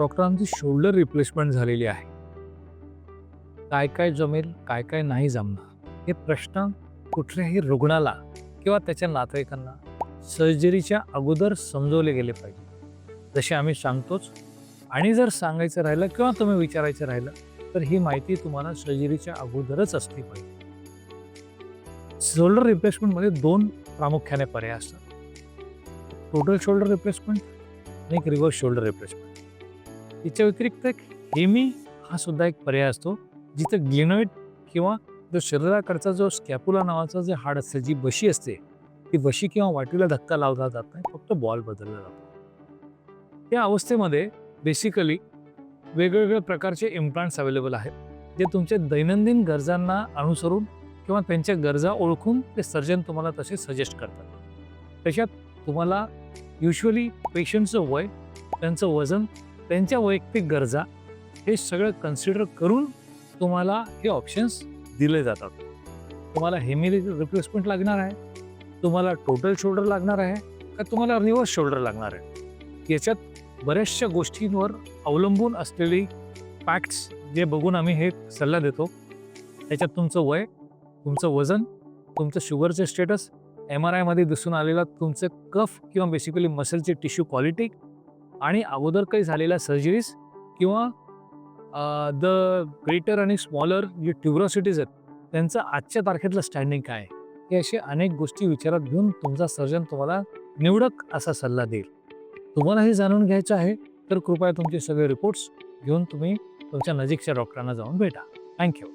डॉक्टरांची shoulder replacement झालेली आहे. काय काय जमेल काय काय नाही जमणार. हे प्रश्न कुठल्याही रुग्णाला किंवा त्याच्या नातेवाईकांना सर्जरीच्या अगोदर समजवले गेले पाहिजे. जसे आम्ही सांगतोच आणि जर सांगायचं राहिलं किंवा तुम्ही विचारायचं राहिलं तर ही माहिती तुम्हाला सर्जरीच्या अगोदरच असली पाहिजे. शोल्डर रिप्लेसमेंटमध्ये दोन प्रामुख्याने पर्याय असतात. टोटल शोल्डर रिप्लेसमेंट आणि एक रिव्हर्स शोल्डर रिप्लेसमेंट याच्या व्यतिरिक्त एक हेमी हा सुद्धा एक पर्याय असतो जिथं ग्लिनोइड किंवा जो शरीराकडचा जो स्कॅपुला नावाचं जे हाड असते जी बशी असते ती बशी किंवा वाटीला धक्का लावला जात नाही फक्त बॉल बदलला जातो. या अवस्थेमध्ये बेसिकली वेगवेगळ्या प्रकारचे इम्प्लांट्स अवेलेबल आहेत जे तुमच्या दैनंदिन गरजांना अनुसरून किंवा त्यांच्या गरजा ओळखून ते सर्जन तुम्हाला तसे सजेस्ट करतात. त्याच्यात तुम्हाला युजली पेशंटचं वय त्यांचं वजन त्यांच्या वैयक्तिक गरजा हे सगळं कन्सिडर करून तुम्हाला हे ऑप्शन्स दिले जातात. तुम्हाला हेमी रिप्लेसमेंट लागणार आहे. तुम्हाला टोटल शोल्डर लागणार आहे. का तुम्हाला रिव्हर्स शोल्डर लागणार आहे? याच्यात बऱ्याचशा गोष्टींवर अवलंबून असलेली फॅक्ट्स जे बघून आम्ही हे सल्ला देतो. त्याच्यात तुमचं वय तुमचं वजन तुमचं शुगरचे स्टेटस एम आर आयमध्ये दिसून आलेला तुमचं कफ किंवा बेसिकली मसलची टिश्यू क्वालिटी आणि अगोदर काही झालेल्या सर्जरीज किंवा द ग्रेटर आणि स्मॉलर जे ट्युब्रॉसिटीज आहेत त्यांचं आजच्या तारखेतलं स्टँडिंग काय? आहे हे असे अनेक गोष्टी विचारात घेऊन तुमचा सर्जन तुम्हाला निवडक असा सल्ला देईल. तुम्हाला हे जाणून घ्यायचं आहे तर कृपया तुमचे सगळे रिपोर्ट्स घेऊन तुम्ही तुमच्या नजीकच्या डॉक्टरांना जाऊन भेटा. थँक्यू